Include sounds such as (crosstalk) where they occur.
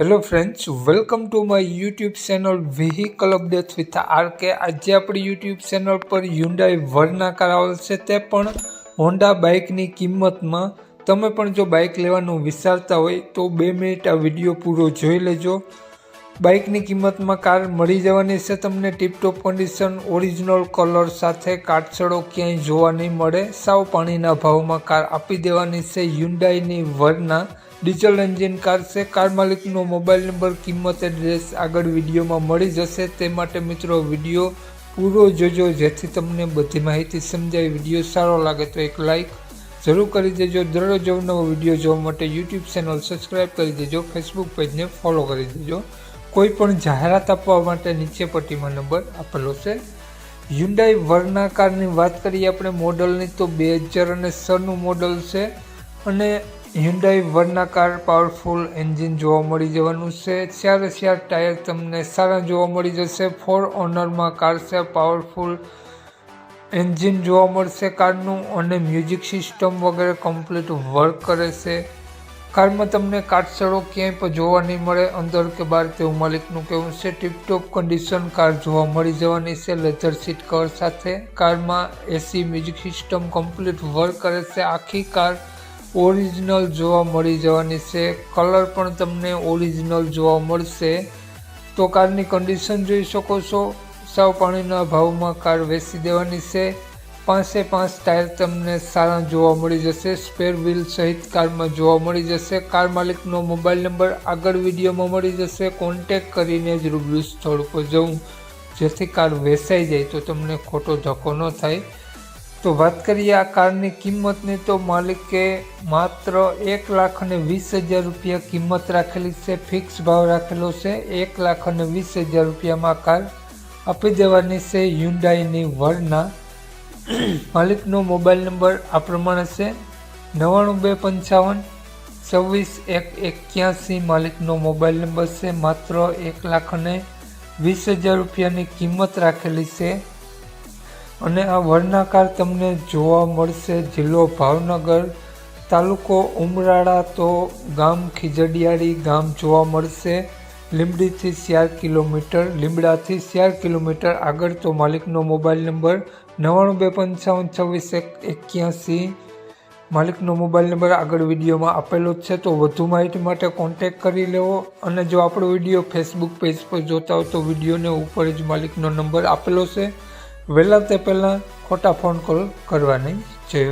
Hello friends welcome to my YouTube channel vehicle update with R K આજે આપણી YouTube channel પર Hyundai Verna car આવેલ છે તે પણ હોન્ડા બાઇકની કિંમતમાં. તમે પણ જો બાઇક લેવાનું વિચારતા હોય તો બે મિનિટ આ વીડિયો પૂરો જોઈ લેજો. બાઇકની કિંમતમાં કાર મળી જવાની છે. તમને ટીપટોપ કન્ડિશન ઓરિજિનલ કલર સાથે કાટછડો ક્યાંય જોવા નહીં મળે. સાવ પાણીના ભાવમાં કાર આપી દેવાની છે. યુન્ડાઈની વરના ડીઝલ એન્જિન કાર છે. કાર માલિકનો મોબાઈલ નંબર કિંમત એડ્રેસ આગળ વિડીયોમાં મળી જશે. તે માટે મિત્રો વીડિયો પૂરો જોજો. જેથી તમને બધી માહિતી સમજાય. વીડિયો સારો લાગે તો એક લાઈક જરૂર કરી દેજો. દરરોજ નવો વીડિયો જોવા માટે યુટ્યુબ ચેનલ સબસ્ક્રાઈબ કરી દેજો. ફેસબુક પેજને ફોલો કરી દેજો. કોઈ પણ જાહેરાત આપવા માટે નીચે પટ્ટીમાં નંબર આપેલો છે. યુન્ડાઈ વર્ના કારની વાત કરીએ આપણે, મોડલની તો બે હજાર અને છનું મોડલ છે અને Hyundai Verna car powerful engine જોવા મળી જવાનું છે. ચારે ચાર ટાયર તમને સારા જોવા મળી જશે. ફોર ઓનરમાં કાર છે પાવરફુલ એન્જિન જોવા મળશે કારનું અને મ્યુઝિક સિસ્ટમ વગેરે કમ્પ્લીટ વર્ક કરે છે. કારમાં તમને કાટસડો ક્યાંય પણ જોવા નહીં મળે. અંદર કે બહાર તેવું માલિકનું કહેવું છે ટીપટોપ કન્ડિશન કાર જોવા મળી જવાની છે લેધર સીટ કવર સાથે. કારમાં AC music system complete work કરે છે. આખી કાર ઓરિજિનલ જોવા મળી જવાની છે. કલર પણ તમને ઓરિજિનલ જોવા મળશે. તો કારની કન્ડિશન જોઈ શકો છો. સાવ પાણીના ભાવમાં કાર વેચી દેવાની છે. પાંચે પાંચ ટાયર તમને સારા જોવા મળી જશે. સ્પેર વ્હીલ સહિત કારમાં જોવા મળી જશે. કાર માલિકનો મોબાઈલ નંબર આગળ વિડીયોમાં મળી જશે. કોન્ટેક કરીને જ રૂબરૂ સ્થળ પર જવું. જેથી કાર વેચાઈ જાય તો તમને ખોટો ધક્કો ન થાય. તો વાત કરીએ આ કારની કિંમતની તો માલિકે માત્ર એક લાખ અને વીસ હજાર રૂપિયા કિંમત રાખેલી છે. ફિક્સ ભાવ રાખેલો છે. એક લાખ અને વીસ હજાર રૂપિયામાં કાર આપી દેવાની છે. યુન્ડાઈની વર્ના (clears throat) માલિકનો મોબાઈલ નંબર આ પ્રમાણે છે. નવ્વાણું બે પંચાવન, છવ્વીસ એક એક્યાસી માલિકનો મોબાઈલ નંબર છે. માત્ર એક લાખ અને વીસ હજાર રૂપિયાની કિંમત રાખેલી છે. અને આ વર્ણાકાર તમને જોવા મળશે. જિલ્લો ભાવનગર, તાલુકો ઉમરાળા તો ગામ ખીજડિયાળી ગામ જોવા મળશે. લીંબડીથી ચાર કિલોમીટર લીમડાથી ચાર કિલોમીટર આગળ તો માલિકનો મોબાઈલ નંબર નવ્વાણું બે પંચાવન છવ્વીસ એક એક્યાસી. માલિકનો મોબાઈલ નંબર આગળ વિડીયોમાં આપેલો જ છે, તો વધુ માહિતી માટે કોન્ટેક કરી લેવો. અને જો આપણો વીડિયો ફેસબુક પેજ પર જોતા હો તો વિડીયોને ઉપર જ માલિકનો નંબર આપેલો છે. વહેલા તે પહેલાં ખોટા ફોન કોલ કરવા નહીં જય